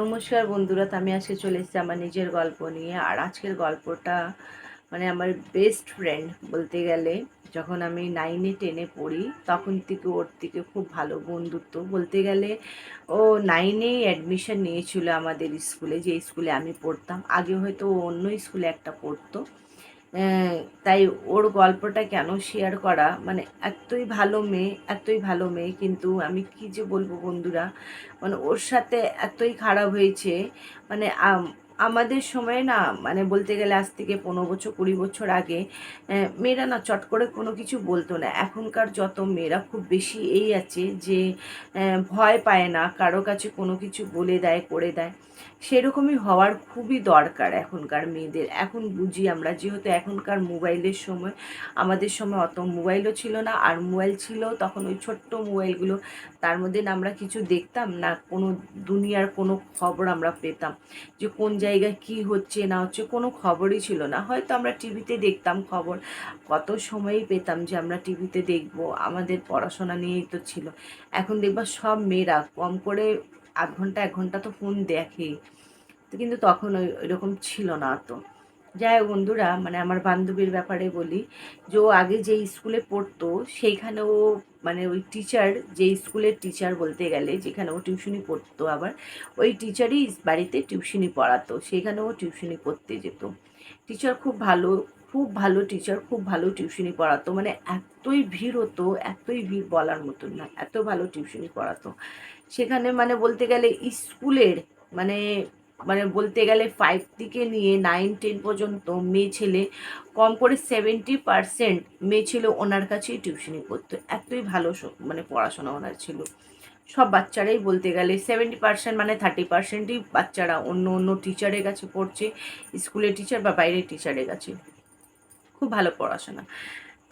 নমস্কার বন্ধুরা, আমি আজকে চলে এসেছি আমার নিজের গল্প নিয়ে। আর আজকের গল্পটা মানে আমার বেস্ট ফ্রেন্ড বলতে গেলে, যখন আমি নাইনে টেনে পড়ি, তখন থেকে ওর থেকে খুব ভালো বন্ধুত্ব। বলতে গেলে, ও নাইনেই অ্যাডমিশন নিয়েছিল আমাদের স্কুলে যে স্কুলে আমি পড়তাম। আগে হয়তো অন্য স্কুলে একটা পড়তো। তাই ওর গল্পটা কেন শেয়ার করা? মানে এতই ভালো মেয়ে, এতই ভালো মেয়ে কিন্তু আমি কি যে বলব বন্ধুরা? মানে ওর সাথে এতই খারাপ হয়েছে। মানে আমাদের সময় না মানে বলতে গেলে আজ থেকে পনেরো বছর, কুড়ি বছর আগে মেয়েরা না চট করে কোনো কিছু বলতো না। এখনকার যত মেয়েরা খুব বেশি এই আছে যে ভয় পায় না, কারও কাছে কোনো কিছু বলে দেয়, করে দেয়। সেরকমই হওয়ার খুবই দরকার এখনকার মেয়েদের। এখন বুঝি আমরা, যেহেতু এখনকার মোবাইলের সময়, আমাদের সময় অত মোবাইলও ছিল না, আর মোবাইল ছিল তখন ওই ছোট্ট মোবাইলগুলো, তার মধ্যে না আমরা কিছু দেখতাম না, কোনো দুনিয়ার কোনো খবর আমরা পেতাম। যে কোন জায়গায় কি হচ্ছে, না হচ্ছে, কোনো খবরই ছিল না। হয়তো আমরা টিভিতে দেখতাম খবর, কত সময়ই পেতাম যে আমরা টিভিতে দেখব, আমাদের পড়াশোনা নিয়েই তো ছিল। এখন দেখবা সব মেয়েরা কম করে আধ ঘণ্টা, এক ঘণ্টা তো ফোন দেখে কিন্তু তখন ওই, ওইরকম ছিল না তো। যাই হোক বন্ধুরা মানে আমার বান্ধবীর ব্যাপারে বলি যে ও আগে যে স্কুলে পড়তো, সেইখানে ও মানে ওই টিচার যে স্কুলের টিচার বলতে গেলে, যেখানে ও টিউশনি পড়তো আবার, ওই টিচারই বাড়িতে টিউশনি পড়াতো সেখানে ও টিউশনি পড়তে যেত। টিচার খুব ভালো খুব ভালো টিচার খুব ভালো টিউশনি পড়াতো মানে এতই ভিড় হতো, এতই ভিড় বলার মতন না, এত ভালো টিউশনি পড়াতো। সেখানে মানে বলতে গেলে স্কুলের মানে মানে বলতে গেলে ফাইভ থেকে নিয়ে নাইন টেন পর্যন্ত মেয়ে ছেলে, কম করে সেভেন্টি পারসেন্ট মেয়ে ছেলে ওনার কাছেই টিউশনি পড়তো। এতই ভালো মানে পড়াশোনা ওনার ছিল। সব বাচ্চারাই বলতে গেলে সেভেন্টি পার্সেন্ট মানে থার্টি পার্সেন্টই বাচ্চারা, অন্য অন্য টিচারের কাছে পড়ছে স্কুলের টিচার বা বাইরের টিচারের কাছে। খুব ভালো পড়াশোনা।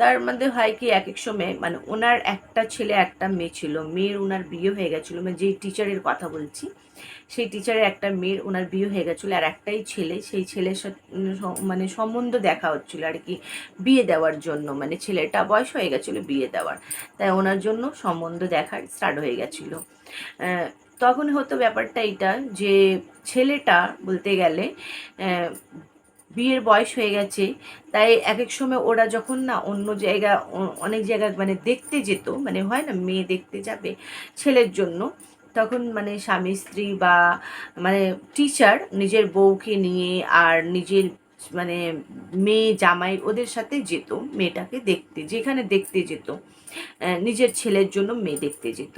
তার মধ্যে হয় কি এক এক সময় মানে ওনার একটা ছেলে, একটা মেয়ে ছিল। মেয়ের ওনার বিয়ে হয়ে গেছিল মানে যেই টিচারের কথা বলছি, সেই টিচারের একটা মেয়ের ওনার বিয়ে হয়ে গেছিল আর একটাই ছেলে, সেই ছেলের সাথে মানে সম্বন্ধ দেখা হচ্ছিল আর কি বিয়ে দেওয়ার জন্য। মানে ছেলেটা বয়স হয়ে গেছিল বিয়ে দেওয়ার। তাই ওনার জন্য সম্বন্ধ দেখার স্টার্ট হয়ে গেছিল। তখন হতো ব্যাপারটা এটা যে ছেলেটা বলতে গেলে বিয়ের বয়স হয়ে গেছে, তাই এক এক সময় ওরা যখন না অন্য জায়গা অনেক জায়গা মানে দেখতে যেত মানে হয় না মেয়ে দেখতে যাবে ছেলের জন্য, তখন মানে স্বামী, স্ত্রী বা মানে টিচার নিজের বউকে নিয়ে আর নিজের মানে মেয়ে, জামাই ওদের সাথে যেত, মেয়েটাকে দেখতে, যেখানে দেখতে যেত। নিজের ছেলের জন্য মেয়ে দেখতে যেত।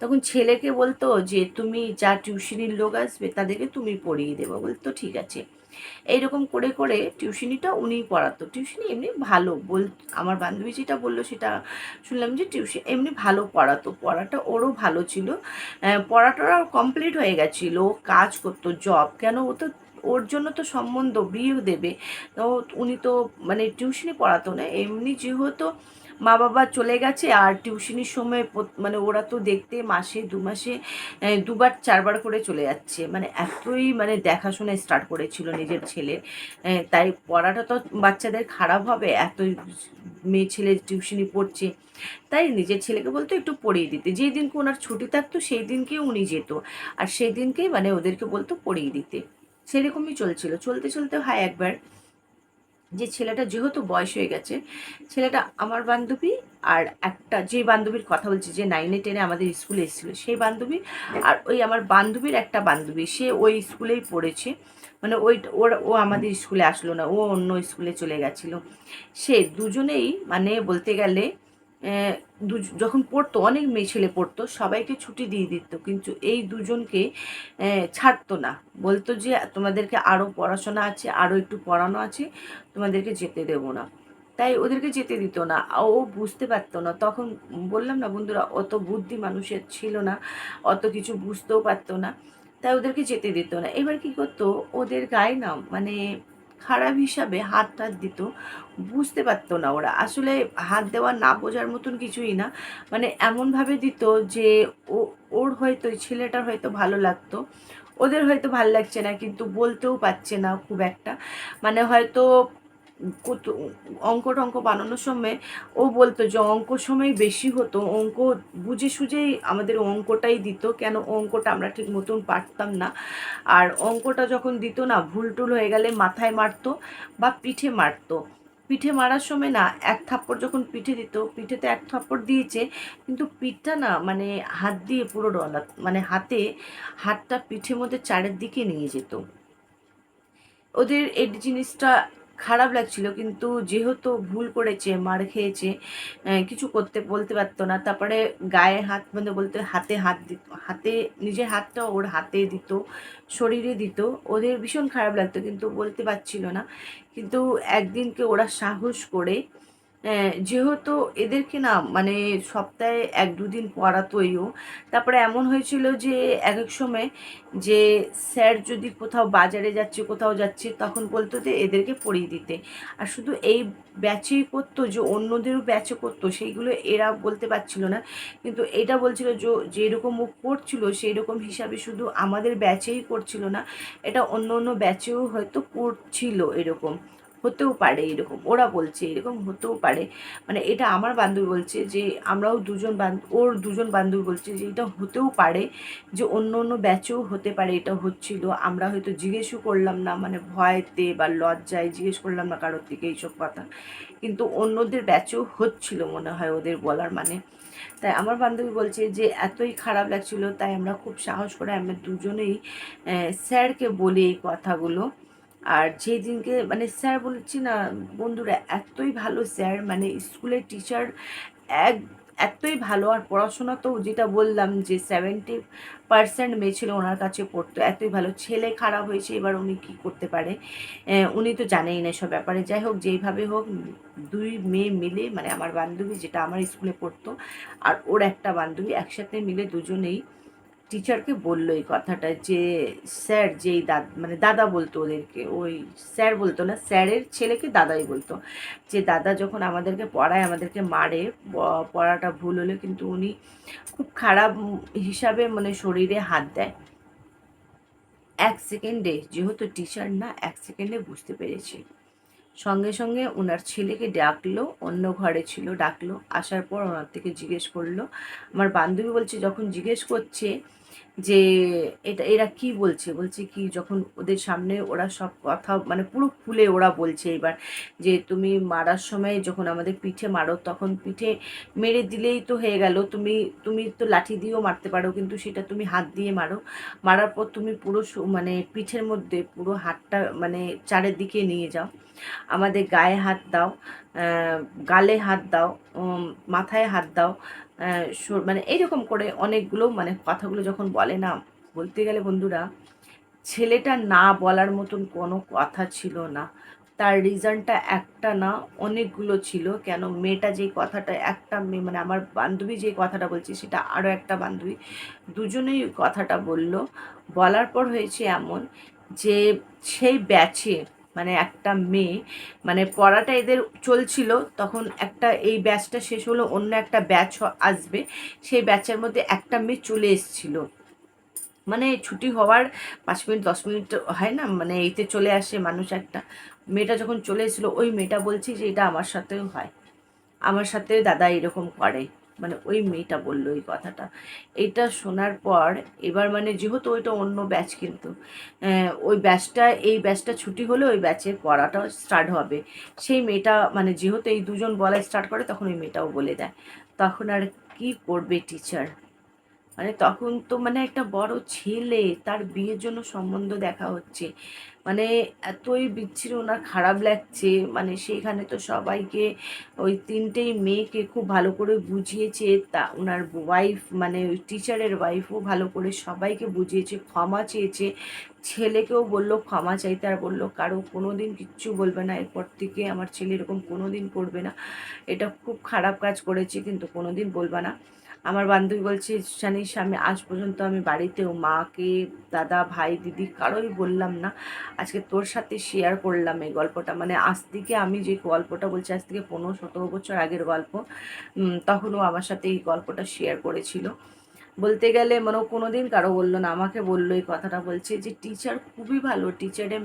তখন ছেলেকে বলতো যে, তুমি যা টিউশনির লোক আসবে, তাদেরকে তুমি পড়িয়ে দেবো। বলতো ঠিক আছে। এইরকম করে করে টিউশনিটা উনিই পড়াতো। টিউশনি এমনি ভালো বল, আমার বান্ধবী যেটা বলল সেটা শুনলাম যে, টিউশন এমনি ভালো পড়াতো। পড়াটা ওরও ভালো ছিল। পড়াটা কমপ্লিট হয়ে গেছিল। কাজ করতো, জব। কেন? ও তো, ওর জন্য তো সম্বন্ধ বিয়ে দেবে। তো উনি তো মানে টিউশনি পড়াতো না। এমনি যেহেতু মা বাবা চলে গেছে আর টিউশনির সময় মানে ওরা তো দেখতে মাসে দু মাসে দুবার চারবার করে চলে যাচ্ছে। মানে এতই মানে দেখাশোনা স্টার্ট করেছিল নিজের ছেলে। তাই পড়াটা তো বাচ্চাদের খারাপ হবে, এতই মেয়ে ছেলে টিউশনি পড়ছে। তাই নিজের ছেলেকে বলতো একটু পড়িয়ে দিতে। যেই দিনকে ওনার ছুটি থাকতো, সেই দিনকে উনি যেত। আর সেই দিনকেই মানে ওদেরকে বলতো পড়িয়ে দিতে। সেরকমই চলছিল। চলতে চলতে হয় একবার যে ছেলেটা যেহেতু বয়স হয়ে গেছে, ছেলেটা আমার বান্ধবী আর একটা যে বান্ধবীর কথা বলছি, যে নাইনে টেনে আমাদের স্কুলে এসেছিল, সেই বান্ধবী আর ওই আমার বান্ধবীর একটা বান্ধবী, সে ওই স্কুলেই পড়েছে। মানে ওই ওর, ও আমাদের স্কুলে আসলো না, ও অন্য স্কুলে চলে গেছিল। সে দুজনেই মানে বলতে গেলে যখন পড়তো, অনেক মেয়ে ছেলে পড়তো, সবাইকে ছুটি দিয়ে দিত, কিন্তু এই দুজনকে ছাড়তো না। বলতো যে, তোমাদেরকে আরও পড়াশোনা আছে আরও একটু পড়ানো আছে, তোমাদেরকে যেতে দেবো না। তাই ওদেরকে যেতে দিত না। ও বুঝতে পারতো না। তখন বললাম না, বন্ধুরা, অত বুদ্ধি মানুষের ছিল না, অত কিছু বুঝতেও পারতো না। তাই ওদেরকে যেতে দিত না। এবার কি করতো, ওদের গায়ে না মানে খারাপ হিসাবে হাত টাত দিত, বুঝতে পারতো না ওরা। আসলে হাত দেওয়া না বোঝার মতন কিছুই না। মানে এমনভাবে দিত যে ও, ওর হয়তো ছেলেটার হয়তো ভালো লাগতো। ওদের হয়তো ভালো লাগছে না, কিন্তু বলতেও পারছে না খুব একটা। মানে হয়তো অঙ্ক টঙ্ক বানানোর সময় ও বলতো যে অঙ্ক সময় বেশি হতো। অঙ্ক বুঝে সুঝেই আমাদের অঙ্কটাই দিত, কেন অঙ্কটা আমরা ঠিক মতন পারতাম না। আর অঙ্কটা যখন দিত না, ভুল টুল হয়ে গেলে মাথায় মারতো বা পিঠে মারতো। পিঠে মারার সময় না, এক থাপ্পড় যখন পিঠে দিত, পিঠেতে এক থাপ্পড় দিয়েছে, কিন্তু পিঠটা না মানে হাত দিয়ে পুরো ডলা মানে হাতে হাতটা পিঠের মধ্যে চারের দিকে নিয়ে যেত। ওদের এই জিনিসটা খারাপ লাগছিল, কিন্তু যেহেতু ভুল করেছে, মার খেয়েছে কিছু করতে, বলতে পারতো না। তারপরে গায়ে হাত মানে বলতে হাতে হাত দিত হাতে, নিজের হাতটা ওর হাতে দিত, শরীরে দিত। ওদের ভীষণ খারাপ লাগতো, কিন্তু বলতে পারছিল না। কিন্তু একদিনকে ওরা সাহস করে যেহেতু এদেরকে না মানে সপ্তাহে এক দুদিন পড়াতোইও। তারপরে এমন হয়েছিল যে এক এক সময় যে স্যার যদি কোথাও বাজারে যাচ্ছে, কোথাও যাচ্ছে, তখন বলতো যে এদেরকে পড়িয়ে দিতে। আর শুধু এই ব্যাচেই করতো যে অন্যদেরও ব্যাচে করতো, সেইগুলো এরা বলতে পারছিল না। কিন্তু এটা বলছিল যে যেরকম ও করছিল সেই রকম হিসাবে শুধু আমাদের ব্যাচেই করছিল না, এটা অন্য অন্য ব্যাচেও হয়তো করছিল এরকম। হতেও পারে এরকম, ওরা বলছে এরকম হতেও পারে। মানে এটা আমার বান্ধবী বলছে যে, আমরাও দুজন ওর দুজন বান্ধবী বলছে যে, এটা হতেও পারে যে অন্য অন্য ব্যাচেও হতে পারে এটা হচ্ছিল। আমরা হয়তো জিজ্ঞেসও করলাম না মানে ভয়তে বা লজ্জায় জিজ্ঞেস করলাম না কারোর থেকে এইসব কথা। কিন্তু অন্যদের ব্যাচেও হচ্ছিল মনে হয় ওদের বলার মানে। তাই আমার বান্ধবী বলছে যে, এতই খারাপ লাগছিল, তাই আমরা খুব সাহস করে আমরা দুজনেই স্যারকে বলি এই কথাগুলো। আর যেই দিনকে মানে স্যার বলছি না, বন্ধুরা, এতই ভালো স্যার মানে স্কুলের টিচার এক, এতই ভালো। আর পড়াশোনা তো যেটা বললাম যে সেভেন্টি পার্সেন্ট মেয়ে ছিল ওনার কাছে পড়তো, এতই ভালো। ছেলে খারাপ হয়েছে, এবার উনি কি করতে পারে? উনি তো জানেই না সব ব্যাপারে। যাই হোক, যেইভাবে হোক, দুই মেয়ে মিলে মানে আমার বান্ধবী যেটা আমার স্কুলে পড়তো, আর ওর একটা বান্ধবী একসাথে মিলে দুজনেই টিচারকে বলল এই কথাটা যে, স্যার যেই দাদ মানে দাদা বলতো ওদেরকে, ওই স্যার বলতো না, স্যারের ছেলেকে দাদাই বলতো। যে দাদা যখন আমাদেরকে পড়ায়, আমাদেরকে মারে পড়াটা ভুল হলে কিন্তু উনি খুব খারাপ হিসাবে মানে শরীরে হাত দেয়। এক সেকেন্ডে, যেহেতু টিচার না, এক সেকেন্ডে বুঝতে পেরেছি। সঙ্গে সঙ্গে ওনার ছেলেকে ডাকলো, অন্য ঘরে ছিল, ডাকলো, আসার পর ওনার থেকে জিজ্ঞেস করল। আমার বান্ধবী বলছে, যখন জিজ্ঞেস করছে যে এটা, এরা কি বলছে? বলছে কি যখন ওদের সামনে ওরা সব কথা মানে পুরো খুলে ওরা বলছে এবার যে তুমি মারার সময় যখন আমাদের পিঠে মারো, তখন পিঠে মেরে দিলেই তো হয়ে গেল। তুমি তুমি তো লাঠি দিয়েও মারতে পারো, কিন্তু সেটা তুমি হাত দিয়ে মারো। মারার পর তুমি পুরো মানে পিঠের মধ্যে পুরো হাতটা মানে চারিদিকে নিয়ে যাও। আমাদের গায়ে হাত দাও গালে হাত দাও মাথায় হাত দাও মানে এইরকম করে অনেকগুলো মানে কথাগুলো যখন বলে না, বলতে গেলে বন্ধুরা, ছেলেটা না বলার মতন কোনো কথা ছিল না। তার রিজনটা একটা না, অনেকগুলো ছিল। কেন? মেয়েটা যেই কথাটা একটা মেয়ে মানে আমার বান্ধবী যে কথাটা বলছে, সেটা আরও একটা বান্ধবী। দুজনেই কথাটা বলল। বলার পর হয়েছে এমন যে, সেই ব্যাচে মানে একটা মেয়ে মানে পড়াটা এদের চলছিল, তখন একটা এই ব্যাচটা শেষ হলো, অন্য একটা ব্যাচ আসবে, সেই ব্যাচের মধ্যে একটা মেয়ে চলে এসছিল। মানে ছুটি হওয়ার পাঁচ মিনিট, দশ মিনিট হয় না মানে এইতে চলে আসে মানুষ একটা। মেয়েটা যখন চলে এসেছিল, ওই মেয়েটা বলছি যে, এটা আমার সাথেও হয়। আমার সাথে দাদা এরকম করে। মানে ওই মেয়েটা বলল ওই কথাটা। এটা শোনার পর এবার মানে যেহেতু ওইটা অন্য ব্যাচ কিন্তু ওই ব্যাচটা, এই ব্যাচটা ছুটি হলে ওই ব্যাচের পড়াটা স্টার্ট হবে। সেই মেয়েটা মানে যেহেতু এই দুজন বলা স্টার্ট করে, তখন ওই মেয়েটাও বলে দেয়। তখন আর কি করবে টিচার মানে তখন তো মানে একটা বড় ছেলে, তার বিয়ের জন্য সম্বন্ধ দেখা হচ্ছে। মানে এতই বিচ্ছিরি, ওনার খারাপ লাগছে। মানে সেইখানে তো সবাইকে ওই তিনটেই মেয়েকে খুব ভালো করে বুঝিয়েছে। তা ওনার ওয়াইফ মানে ওই টিচারের ওয়াইফও ভালো করে সবাইকে বুঝিয়েছে, ক্ষমা চেয়েছে। ছেলেকেও বলল, ক্ষমা চাইতে আর বলল, কারও কোনো দিন কিচ্ছু বলবে না। এরপর থেকে আমার ছেলে এরকম কোনো দিন করবে না। এটা খুব খারাপ কাজ করেছে, কিন্তু কোনো দিন বলবে না। আমার বান্ধবী বলছে, জানিস, আমি আজ পর্যন্ত আমি বাড়িতেও মাকে, দাদা, ভাই, দিদি কারোই বললাম না। আজকে তোর সাথে শেয়ার করলাম এই গল্পটা। মানে আজ থেকে আমি যে গল্পটা বলছি, আজ থেকে পনেরো, সতেরো বছর আগের গল্প। তখনও আমার সাথে এই গল্পটা শেয়ার করেছিল। বলতে গেলে মানে কোনো দিন কারও বলল না, আমাকে বলল এই কথাটা বলছে যে টিচার খুবই ভালো টিচারে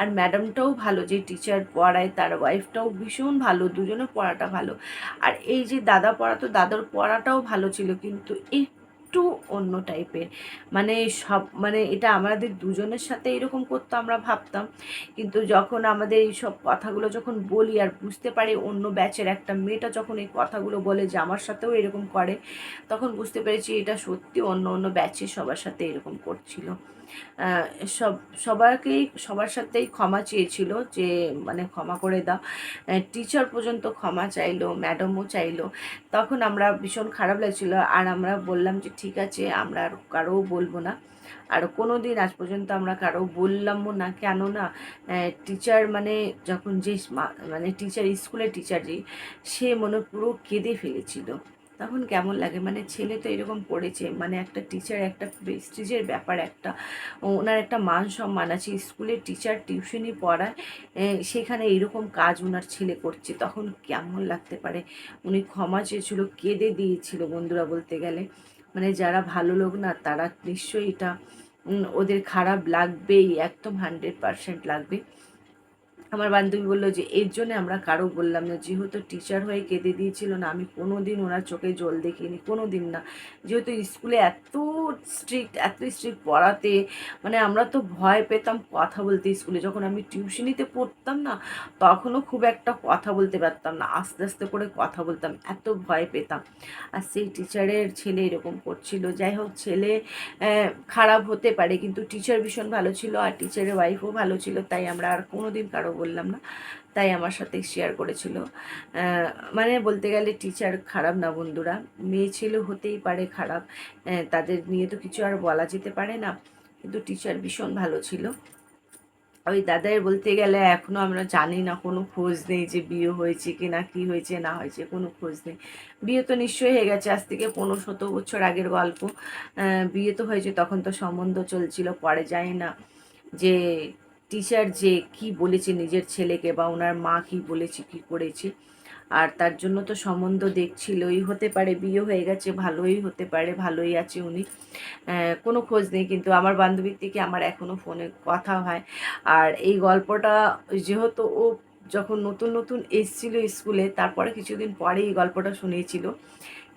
আর ম্যাডামটাও ভালো, যে টিচার পড়ায় তার ওয়াইফটাও ভীষণ ভালো দুজনে পড়াটা ভালো। আর এই যে দাদা পড়াতো দাদার পড়াটাও ভালো ছিল, কিন্তু একটু অন্য টাইপের। মানে সব মানে এটা আমাদের দুজনের সাথে এরকম করতো আমরা ভাবতাম। কিন্তু যখন আমাদের এই সব কথাগুলো যখন বলি আর বুঝতে পারি, অন্য ব্যাচের একটা মেয়েটা যখন এই কথাগুলো বলে যে আমার সাথেও এরকম করে, তখন বুঝতে পেরেছি এটা সত্যি অন্য অন্য ব্যাচে সবার সাথে এরকম করছিল। সব সবাইকেই সবার সাথেই ক্ষমা চেয়েছিল যে মানে ক্ষমা করে দাও। টিচার পর্যন্ত ক্ষমা চাইলো, ম্যাডামও চাইলো। তখন আমরা ভীষণ খারাপ লাগছিল। আর আমরা বললাম যে ঠিক আছে, আমরা আর কারও বলব না। আর কোনো দিন আজ পর্যন্ত আমরা কারও বললামও না। কেন না টিচার মানে যখন যে মানে টিচার স্কুলের টিচার যে, সে মনে পুরো কেঁদে ফেলেছিল। তখন কেমন লাগে? মানে ছেলে তো এরকম পড়েছে মানে একটা টিচার একটা প্রেস্টিজের ব্যাপার একটা, ওনার একটা মান সম্মান আছে, স্কুলের টিচার টিউশনি পড়ায় সেখানে এরকম কাজ ওনার ছেলে করছে, তখন কেমন লাগতে পারে? উনি ক্ষমা চেয়েছিল, কেঁদে দিয়েছিল বন্ধুরা বলতে গেলে। মানে যারা ভালো লোক না, তারা নিশ্চয়ই এটা ওদের খারাপ লাগবেই, একদম হান্ড্রেড পারসেন্ট লাগবে। আমার বান্ধবী বলল যে, এর জন্য আমরা কারও বললাম না। যেহেতু টিচার হয়ে কেঁদে দিয়েছিল না, আমি কোনো দিন ওনার চোখে জল দেখিনি কোনো দিন না। যেহেতু স্কুলে এত স্ট্রিক্ট এত স্ট্রিক্ট পড়াতে মানে আমরা তো ভয় পেতাম কথা বলতে স্কুলে যখন আমি টিউশনিতে পড়তাম না, তখনও খুব একটা কথা বলতে পারতাম না। আস্তে আস্তে করে কথা বলতাম, এত ভয় পেতাম। আর সেই টিচারের ছেলে এরকম করছিল। যাই হোক, ছেলে খারাপ হতে পারে, কিন্তু টিচার ভীষণ ভালো ছিল আর টিচারের ওয়াইফও ভালো ছিল, তাই আমরা আর কোনো দিন কারও বললাম না, তাই আমার সাথে শেয়ার করেছিল। মানে বলতে গেলে টিচার খারাপ না বন্ধুরা, মেয়ে ছেলে হতেই পারে খারাপ তাদের নিয়ে তো কিছু আর বলা যেতে পারে না, কিন্তু টিচার ভীষণ ভালো ছিল। ওই দাদাই বলতে গেলে এখনও আমরা জানি না, কোনো খোঁজ নেই যে বিয়ে হয়েছে কি না কী হয়েছে, না হয়েছে, কোনো খোঁজ নেই। বিয়ে তো নিশ্চয়ই হয়ে গেছে, আজ থেকে পনেরো শত বছর আগের গল্প। বিয়ে তো হয়েছে, তখন তো সম্বন্ধ চলছিল, পরে যায় না যে টিচার যে কি বলেছে নিজের ছেলেকে বা ওনার মা কি বলেছে, কি করেছে। আর তার জন্য তো সম্বন্ধ দেখছিলই, হতে পারে বিয়ে হয়ে গেছে, ভালোই হতে পারে, ভালোই আছে উনি। কোনো খোঁজ নেই, কিন্তু আমার বান্ধবীর থেকে আমার এখনও ফোনে কথা হয়। আর এই গল্পটা যেহেতু ও যখন নতুন নতুন এসছিল স্কুলে, তারপরে কিছুদিন পরে এই গল্পটা শুনিয়েছিল।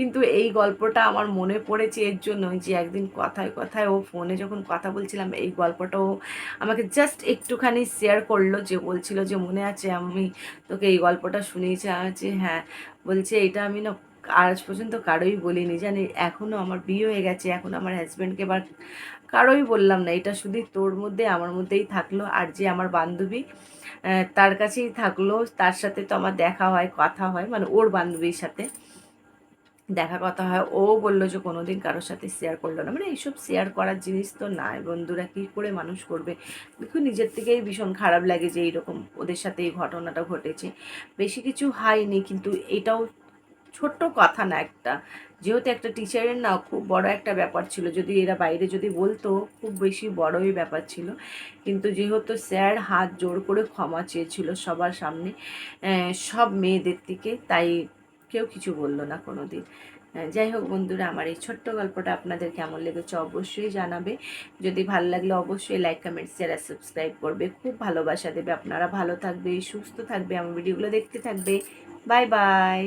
কিন্তু এই গল্পটা আমার মনে পড়েছে এর জন্য যে একদিন কথায় কথায় ও ফোনে যখন কথা বলছিলাম, এই গল্পটাও আমাকে জাস্ট একটুখানি শেয়ার করল যে বলছিল যে, মনে আছে আমি তোকে এই গল্পটা শুনিয়েছি আছে হ্যাঁ বলছে এটা আমি না আজ পর্যন্ত কারোই বলিনি জানি এখনও আমার বিয়ে হয়ে গেছে, এখন আমার হাজব্যান্ডকে এবার কারোই বললাম না, এটা শুধু তোর মধ্যে, আমার মধ্যেই থাকল আর যে আমার বান্ধবী তার কাছেই থাকল, তার সাথে তো আমার দেখা হয়, কথা হয় মানে ওর বান্ধবীর সাথে। দেখা কথা হয়, ও বলল যে কোনো দিন কারোর সাথে শেয়ার করল না। মানে এইসব শেয়ার করার জিনিস তো নাই। বন্ধুরা কী করে মানুষ করবে? দেখুন নিজের থেকেই ভীষণ খারাপ লাগে যে এইরকম ওদের সাথে এই ঘটনাটা ঘটেছে। বেশি কিছু হয়নি, কিন্তু এটাও ছোট্ট কথা না একটা। যেহেতু একটা টিচারের না খুব বড় একটা ব্যাপার ছিল, যদি এরা বাইরে যদি বলতো, খুব বেশি বড়ই ব্যাপার ছিল। কিন্তু যেহেতু স্যার হাত জোর করে ক্ষমা চেয়েছিল সবার সামনে সব মেয়েদের থেকে, তাই কেউ কিছু বলল না কোনো দিন যাই হোক বন্ধুরা, আমার এই ছোট্ট গল্পটা আপনাদের কেমন লেগেছে অবশ্যই জানাবে। যদি ভালো লাগলে অবশ্যই লাইক কমেন্ট শেয়ার আর সাবস্ক্রাইব করবে। খুব ভালোবাসা দেবে। আপনারা ভালো থাকবে, সুস্থ থাকবে, আমার ভিডিওগুলো দেখতে থাকবে। Bye bye